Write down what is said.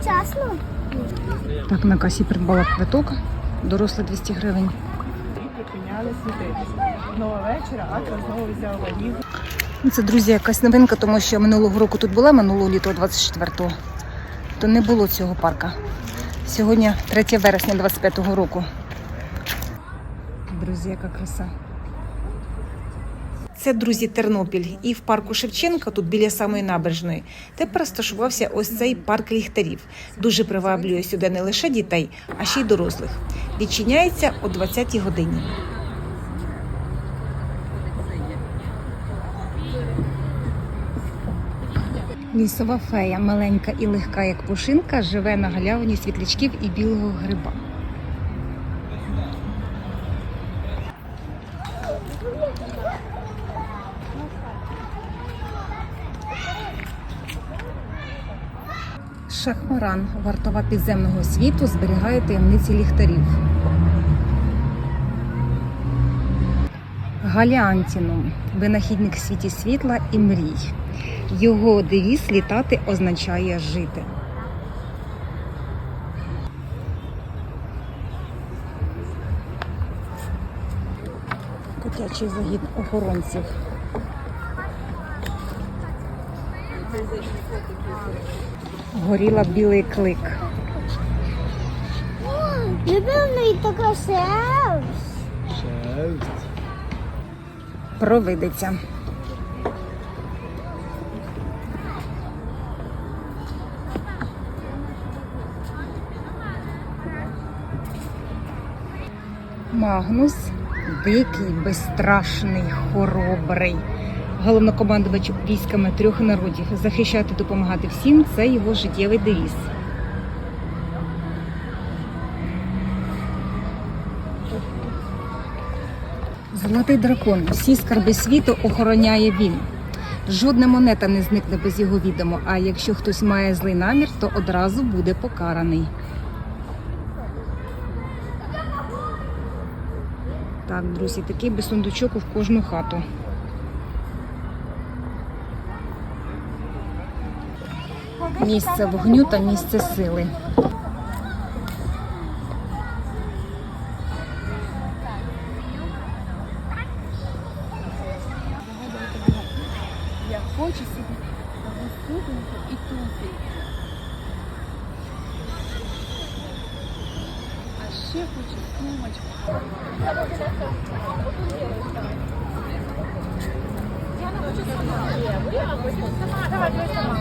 вчасно. Так, на касі придбала квиток. Доросла 200 гривень. і припиняли світитися. Знову вечора, Атра знову взяв валізу. Ну, Це, друзі, якась новинка, тому що минулого року тут була минулого літа, 24-го, то не було цього парка. Сьогодні 3 вересня 25-го року. Друзі, яка краса. Це, друзі, Тернопіль. І в парку Шевченка, тут біля самої набережної, тепер розташувався ось цей парк ліхтарів. Дуже приваблює сюди не лише дітей, а ще й дорослих. Відчиняється о 20-й годині. Лісова фея, маленька і легка, як пушинка, живе на галявині світлячків і білого гриба. Шахмаран, вартова підземного світу, зберігає таємниці ліхтарів. Галіантінум винахідник світі світла і мрій. Його девіз літати означає жити. Котячий загін охоронців. Горіла білий клик. Любимий така шерсть. Провидиця. Магнус дикий, безстрашний, хоробрий. Головнокомандувач військами трьох народів. Захищати, допомагати всім це його життєвий девіз. Золотий дракон. Всі скарби світу охороняє він. Жодна монета не зникне без його відомо, а якщо хтось має злий намір, то одразу буде покараний. Так, друзі, такий би сундучок в кожну хату. Місце вогню та місце сили. Я хочу собі суконьку і туфлі. А ще хочу сумочку. Я не хочу сама. Давай, давай сама.